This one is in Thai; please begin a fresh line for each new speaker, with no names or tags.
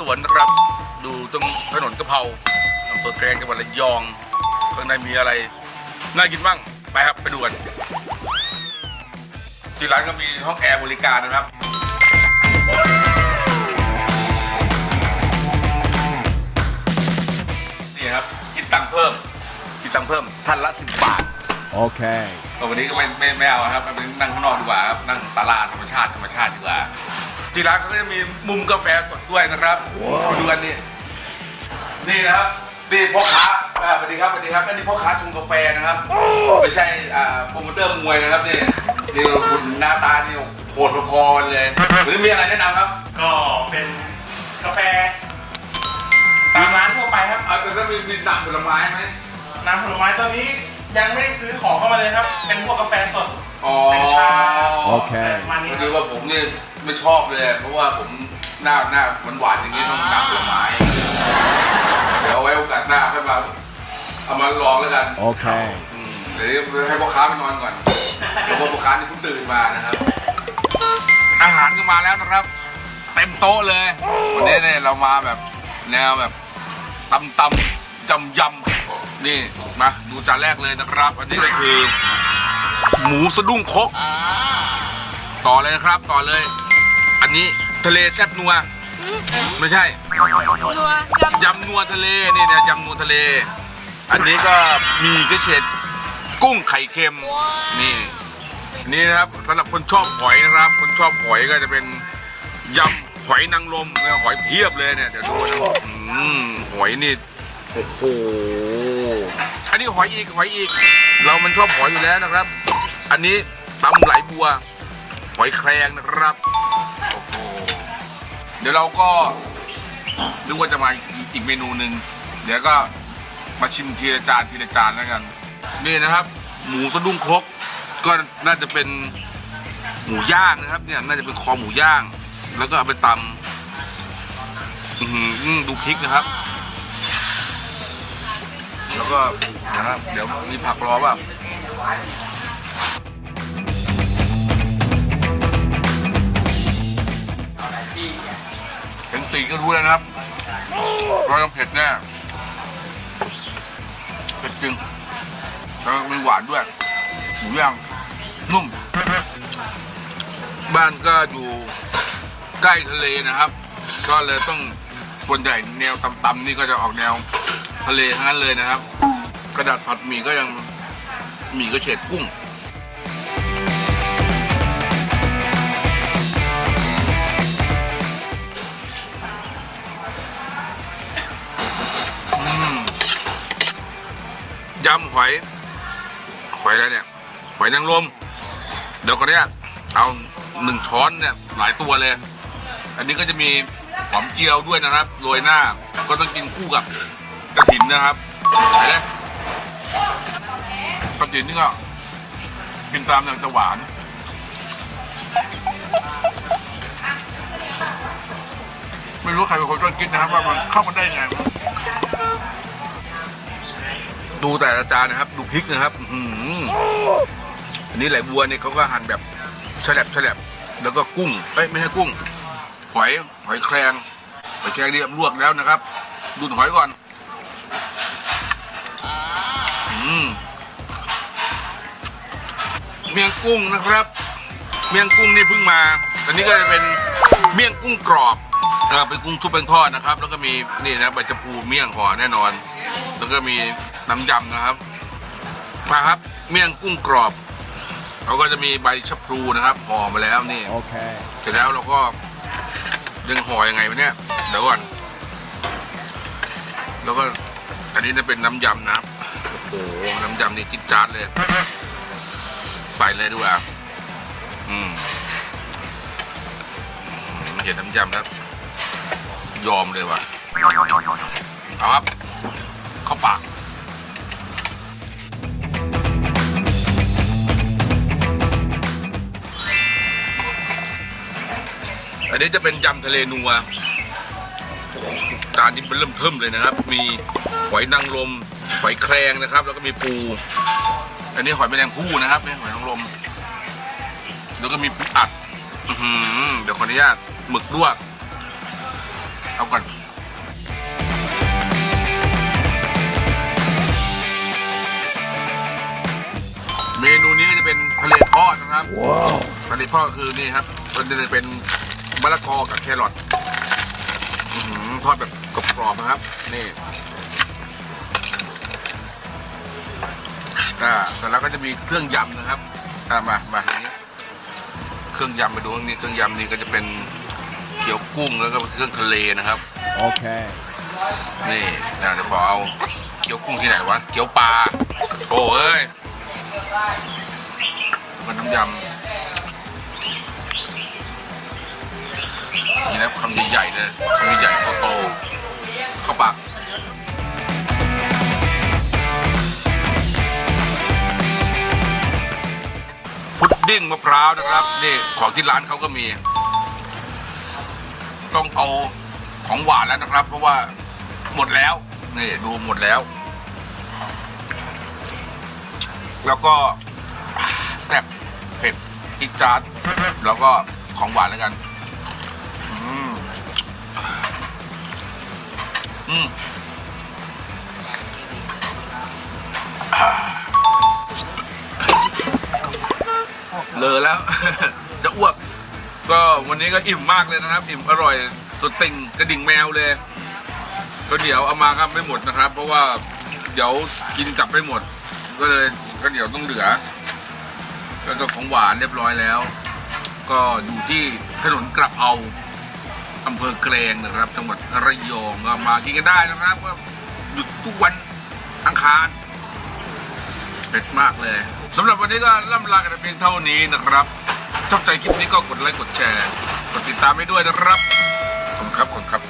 สวนนะครับ ดูตรงถนนกะเพราอำเภอแกลงจังหวัดระยองข้างในมีอะไรน่ากินบ้างไปครับไปดูกันที่ร้านก็มีห้องแอร์บริการนะครับนี่ครับคิดตังค์เพิ่มคิดตังค์เพิ่มท่านละสิบบาท
Okay.
แต่วันนี้ก็ไม่ไม่ไม่เอาครับไปนั่งข้างนอกดีกว่าครับนั่งศาลาธรรมชาติธรรมชาติดีกว่า ที่ร้านเขาก็จะมีมุมกาแฟสดด้วยนะครับมาดูกันนี่นี่นะครับนี่พ่อค้าอ่าสวัสดีครับสวัสดีครับอันนี้พ่อค้าชงกาแฟนะครับไม่ใช่อ่าโปรโมเตอร์มวยนะครับนี่นี่คุณหน้าตานี่โหดพอๆเลยวันนี้มีอะไรแนะนำครับ
ก็เป็นกาแฟตามร้านทั่วไปครับ
เอาแต่ก็มีมีหนักผลไม้ไหม
น้ำผลไม้ตอนนี้ ยังไม่ได้ซื้อของเข้ามาเลยครับ เป็นพวกกาแฟสด
อ๋อ
เป็นชา
โอเค
ประมาณนี้
พอ
ค
ดี
รับ
ว่าผมเนี่ยไม่ชอบเลย เพราะว่าผมหน้าหน้าหวานๆอย่างนี้ต้องหนักผลไม้ เดี๋ยวเอาไว้โอกาสหน้าค่อยมาเอามาลองแล้วกัน
Okay.
อืมเดี๋ยวให้พ่อค้าไปนอนก่อนเดี๋ยวพ่อค้านี่เพิ่งตื่นมานะครับ อาหารก็มาแล้วนะครับ เต็มโต๊ะเลย วันนี้เนี่ยเรามาแบบแนวแบบตำตำยำยำ นี่มาดูจานแรกเลยนะครับ อันนี้ก็คือ หมูสะดุ้งครกต่อเลยนะครับต่อเลย อันนี้ทะเลแซ่บนัว ไม่ใช่
นัวยำ
ยำนัวทะเลนี่เนี่ยยำนัวทะเล อันนี้ก็มีกระเฉดกุ้งไข่เค็มนี่ นี่นะครับสำหรับคนชอบหอยนะครับ คนชอบหอยก็จะเป็นยำหอยนางรมเนี่ยหอยเพียบเลยเนี่ยเดี๋ยวดูนะอืมหอยนี่โอ้โห อันนี้หอยอีกหอยอีก เรามันชอบหอยอยู่แล้วนะครับ อันนี้ตำไหลบัว หอยแครงนะครับโอ้โหเดี๋ยวเราก็นึกว่าจะมาอีกอีกเมนูหนึ่งเดี๋ยวก็มาชิมทีละจานทีละจานแล้วกัน นี่นะครับ หมูสะดุ้งครกก็น่าจะเป็นหมูย่างนะครับ เนี่ยน่าจะเป็นคอหมูย่าง แล้วก็เอาไปตำดูพริกนะครับ แล้วก็นะครับเดี๋ยวมีผักรอเปล่าเห็นตีก็รู้แล้วนะครับว่าต้องเผ็ดแน่เผ็ดจริงแล้วมีหวานด้วยหมูย่างนุ่ม บ้านก็อยู่ใกล้ทะเลนะครับ ก็เลยต้องส่วนใหญ่แนวตำๆนี่ก็จะออกแนว ทะเลทั้งนั้นเลยนะครับ กระดาษผัดหมี่ก็ยังหมี่ก็เฉดกุ้งยำหอย หอยอะไรเนี่ย หอยนางรมเดี๋ยวก่อนเนี่ยเอาหนึ่งช้อนเนี่ยหลายตัวเลย อันนี้ก็จะมีหอมเจียวด้วยนะครับ โรยหน้า ก็ต้องกินคู่กับ กระถินนะครับไหนเลยกระถินนี่ก็กินตามอย่างจะหวาน ไม่รู้ใครเป็นคนต้นคิดนะครับ ว่ามันเข้ากันได้ยังไง ดูแต่ละจานนะครับ ดูพริกนะครับ อืออันนี้ไหลบัวเนี่ยเขาก็หั่นแบบฉลับฉลับแล้วก็กุ้งเอ้ยไม่ใช่กุ้ง หอย หอยแครงหอยแครงนี่ลวกแล้วนะครับ ดูหอยก่อน อืมเมี่ยงกุ้งนะครับ เมี่ยงกุ้งนี่เพิ่งมาอันนี้ก็จะเป็นเมี่ยงกุ้งกรอบเออเป็นกุ้งชุบเป็นทอดนะครับ แล้วก็มีนี่นะใบชะพูเมี่ยงห่อแน่นอน แล้วก็มีน้ำยำนะครับมาครับ เมี่ยงกุ้งกรอบเราก็จะมีใบชะพลูนะครับห่อมาแล้วนี่
Okay.
เสร็จแล้วเราก็ยังห่อยังไงวะเนี่ยเดี๋ยวก่อน แล้วก็อันนี้จะเป็นน้ำยำนะครับ โอ้โหน้ำยำนี่จิ๊ดจ๊าดเลย ใส่เลยดีกว่าอืมอืมเห็นน้ำยำแล้วยอมเลยว่ะเอาครับ เข้าปากอันนี้จะเป็นยำทะเลนัวจานนี้เป็นเริ่มเทิมเลยนะครับ มีหอยนางรม หอยแครงนะครับ แล้วก็มีปู อันนี้หอยแมลงภู่นะครับเนี่ยหอยนางรมแล้วก็มีปูอัดอืเดี๋ยวขออนุญาตหมึกลวก เอาก่อนเมนูนี้ก็จะเป็นทะเลทอดนะครับทะเลทอดคือนี่ครับ มันจะเป็นมะละกอกับแครอทอื้อหือทอดแบบกรอบๆนะครับ นี่ อ่าแต่แล้วก็จะมีเครื่องยำนะครับอ่ามามาทีนี้เครื่องยำไปดูตรงนี้เครื่องยำนี่ก็จะเป็นเกี๊ยวกุ้งแล้วก็เครื่องทะเลนะครับ
Okay.
นี่นะเดี๋ยวขอเอาเกี๊ยวกุ้งที่ไหนวะเกี๊ยวปลาโอ้เอ้ยมันน้ำยำนี่นะคำใหญ่ๆเลยคำใหญ่ๆโตๆเข้าปาก ดิ้งมะพร้าวนะครับ นี่ของที่ร้านเขาก็มี ต้องเอาของหวานแล้วนะครับ เพราะว่าหมดแล้ว นี่ดูหมดแล้ว แล้วก็แซ่บเผ็ดจิจาดแล้วก็ของหวานแล้วกันอืมอืม เลอแล้ว จะอ้วก ก็วันนี้ก็อิ่มมากเลยนะครับ อิ่มอร่อยสุดติ่งกระดิ่งแมวเลยก็เดี๋ยวเอามาก็ไม่หมดนะครับ เพราะว่าเดี๋ยวกินกลับไม่หมด ก็เลยก็เดี๋ยวต้องเหลือแล้วก็ของหวานเรียบร้อยแล้ว ก็อยู่ที่ถนนกระเพราอำเภอเกรงนะครับ จังหวัดระยองก็มากินกันได้นะครับก็หยุดทุกวันอังคารเผ็ดมากเลย สำหรับวันนี้ก็ล่ำลากันเพียงเท่านี้นะครับชอบใจคลิปนี้ก็กดไลค์กดแชร์ กดติดตามให้ด้วยนะครับขอบคุณครับขอบคุณครับขอบคุณครับ